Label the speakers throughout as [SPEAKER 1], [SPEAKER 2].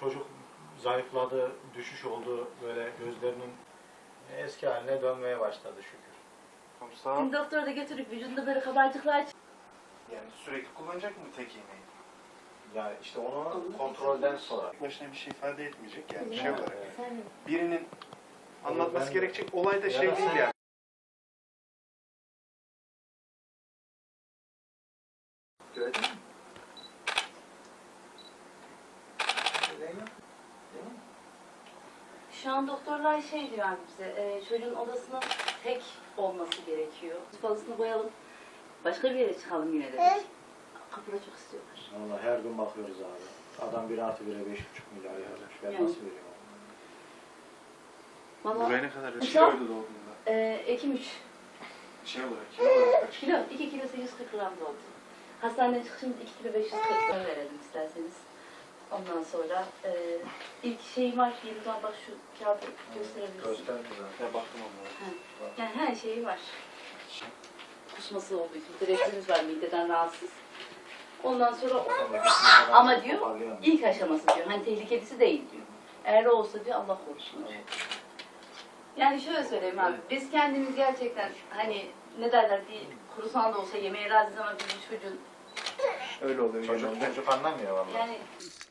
[SPEAKER 1] çocuk zayıfladı, düşüş oldu, böyle gözlerinin eski haline dönmeye başladı şükür.
[SPEAKER 2] Kumsal.
[SPEAKER 3] Şimdi doktora da götürüp vücudunda böyle kabarcıklar
[SPEAKER 2] Yani sürekli kullanacak mı tek iğneyi?
[SPEAKER 1] Yani işte onu kontrolden sonra.
[SPEAKER 2] Başına bir şey ifade etmeyecek yani şey
[SPEAKER 1] Yani,
[SPEAKER 2] olarak. Birinin anlatması gerekecek olay da
[SPEAKER 1] Ya
[SPEAKER 2] şey
[SPEAKER 1] da
[SPEAKER 2] değil yani.
[SPEAKER 3] Şu an doktorlar şey diyor yani bize, e, çocuğun odasının tek olması gerekiyor. Falısını boyalım, başka bir yere çıkalım yine dedik. Kapıda çok istiyorlar.
[SPEAKER 1] Vallahi her gün bakıyoruz abi. Adam bir artı bire beş buçuk milyar yazmış. Ben
[SPEAKER 3] Yani.
[SPEAKER 1] nasıl veriyorum?
[SPEAKER 3] Valla
[SPEAKER 2] Buraya ne kadar
[SPEAKER 3] Kumsal?
[SPEAKER 2] kiloydu doğduğunda?
[SPEAKER 3] e, Ekim 3
[SPEAKER 2] Şey olarak kilo olarak kaç?
[SPEAKER 3] kilo, 2 kilo 840 gram doldu. Hastaneden çıkışımız 2 kilo 540 gram verelim isterseniz. Ondan sonra e, ilk şey var, yeniden bak şu kağıdı gösterebilirsin.
[SPEAKER 1] Gösterdi zaten.
[SPEAKER 2] Ya baktım onlara.
[SPEAKER 3] Yani her şeyi var. Kusması olduğu için. Reflümüz var mideden rahatsız. Ondan sonra Ama diyor, ilk aşaması diyor. Hani tehlikelisi değil diyor. Eğer o olsa diyor Allah korusun. diyor. Yani şöyle söyleyeyim abi. Biz kendimiz gerçekten hani ne derler bir kurusan da olsa yemeğe razıyız ama bizim çocuğun
[SPEAKER 2] Öyle oluyor
[SPEAKER 1] Çocuk, çocuk anlamıyor vallahi.
[SPEAKER 3] yani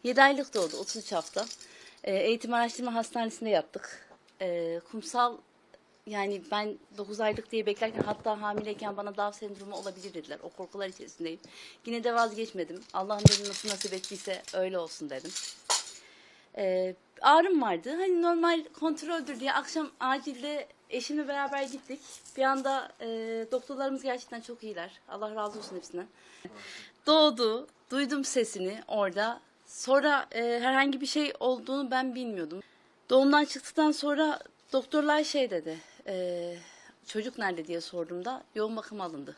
[SPEAKER 3] 7 aylık doğdu 33 hafta. Ee, eğitim araştırma hastanesinde yaptık. Ee, kumsal yani ben 9 aylık diye beklerken hatta hamileyken bana Down sendromu olabilir dediler. O korkular içerisindeyim. Yine de vazgeçmedim. Allah'ım dedim nasıl nasip ettiyse öyle olsun dedim. Ee, ağrım vardı. Hani normal kontroldür diye akşam acilde eşimle beraber gittik. Bir anda e, doktorlarımız gerçekten çok iyiler. Allah razı olsun hepsinden. Doğdu. Duydum sesini orada. Sonra e, herhangi bir şey olduğunu ben bilmiyordum. Doğumdan çıktıktan sonra doktorlar şey dedi. e, çocuk nerede diye sorduğumda yoğun bakım alındı.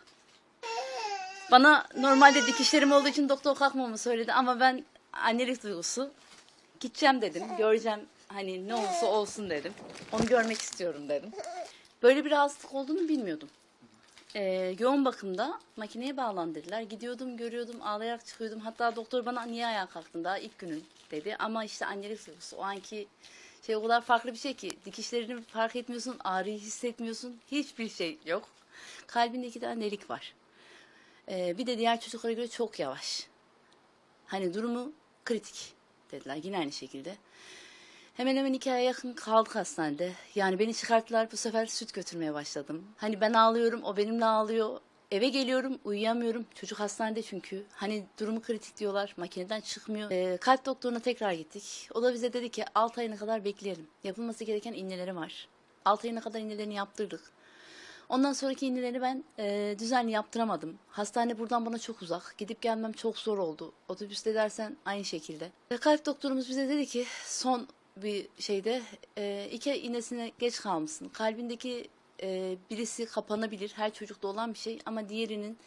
[SPEAKER 3] Bana normalde dikişlerim olduğu için doktor kalkmamı söyledi ama ben annelik duygusu gideceğim dedim. Göreceğim hani ne olursa olsun dedim. Onu görmek istiyorum dedim. Böyle bir rahatsızlık olduğunu bilmiyordum. Ee, yoğun bakımda makineye bağlandırdılar. Gidiyordum, görüyordum, ağlayarak çıkıyordum. Hatta doktor bana niye ayağa kalktın daha ilk günün dedi. Ama işte annelik duygusu o anki şey o kadar farklı bir şey ki dikişlerini fark etmiyorsun, ağrıyı hissetmiyorsun. Hiçbir şey yok. Kalbinde iki tane delik var. Ee, bir de diğer çocuklara göre çok yavaş. Hani durumu kritik dediler yine aynı şekilde. Hemen hemen iki aya yakın kaldık hastanede. Yani beni çıkarttılar bu sefer süt götürmeye başladım. Hani ben ağlıyorum o benimle ağlıyor. Eve geliyorum uyuyamıyorum. Çocuk hastanede çünkü. Hani durumu kritik diyorlar. Makineden çıkmıyor. Ee, kalp doktoruna tekrar gittik. O da bize dedi ki 6 ayına kadar bekleyelim. Yapılması gereken iğneleri var. 6 ayına kadar iğnelerini yaptırdık. Ondan sonraki iğneleri ben e, düzenli yaptıramadım. Hastane buradan bana çok uzak. Gidip gelmem çok zor oldu. Otobüste dersen aynı şekilde. Ve kalp doktorumuz bize dedi ki son bir şeyde e, iki iğnesine geç kalmışsın. Kalbindeki e, birisi kapanabilir. Her çocukta olan bir şey ama diğerinin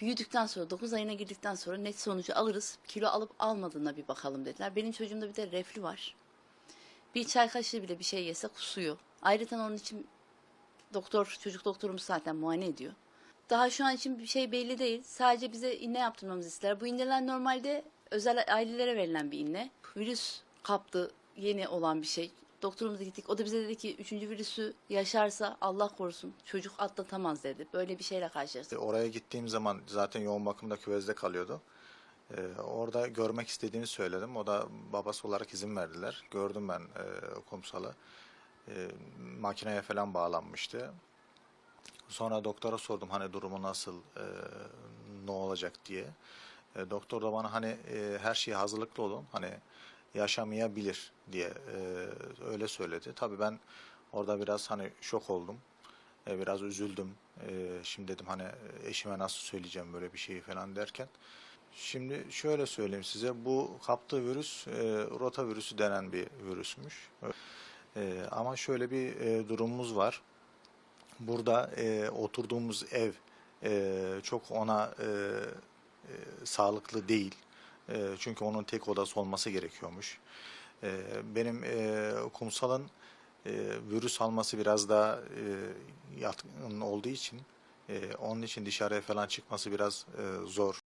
[SPEAKER 3] büyüdükten sonra 9 ayına girdikten sonra net sonucu alırız. Kilo alıp almadığına bir bakalım dediler. Benim çocuğumda bir de reflü var. Bir çay kaşığı bile bir şey yese kusuyor. Ayrıca onun için doktor, çocuk doktorumuz zaten muayene ediyor. Daha şu an için bir şey belli değil. Sadece bize iğne yaptırmamızı ister. Bu iğneler normalde özel ailelere verilen bir iğne. Virüs kaptı yeni olan bir şey. Doktorumuza gittik. O da bize dedi ki üçüncü virüsü yaşarsa Allah korusun çocuk atlatamaz dedi. Böyle bir şeyle karşılaştık.
[SPEAKER 4] Oraya gittiğim zaman zaten yoğun bakımda küvezde kalıyordu. Ee, orada görmek istediğini söyledim. O da babası olarak izin verdiler. Gördüm ben e, kumsalı. E, makineye falan bağlanmıştı. Sonra doktora sordum hani durumu nasıl, e, ne olacak diye. E, doktor da bana hani e, her şeye hazırlıklı olun, hani yaşamayabilir diye e, öyle söyledi. Tabii ben orada biraz hani şok oldum. E, biraz üzüldüm. E, şimdi dedim hani eşime nasıl söyleyeceğim böyle bir şeyi falan derken. Şimdi şöyle söyleyeyim size bu kaptığı virüs e, rotavirüsü denen bir virüsmüş. E, ama şöyle bir e, durumumuz var. Burada e, oturduğumuz ev e, çok ona e, e, sağlıklı değil. E, çünkü onun tek odası olması gerekiyormuş. E, benim e, kumsalın e, virüs alması biraz daha e, yatkın olduğu için e, onun için dışarıya falan çıkması biraz e, zor.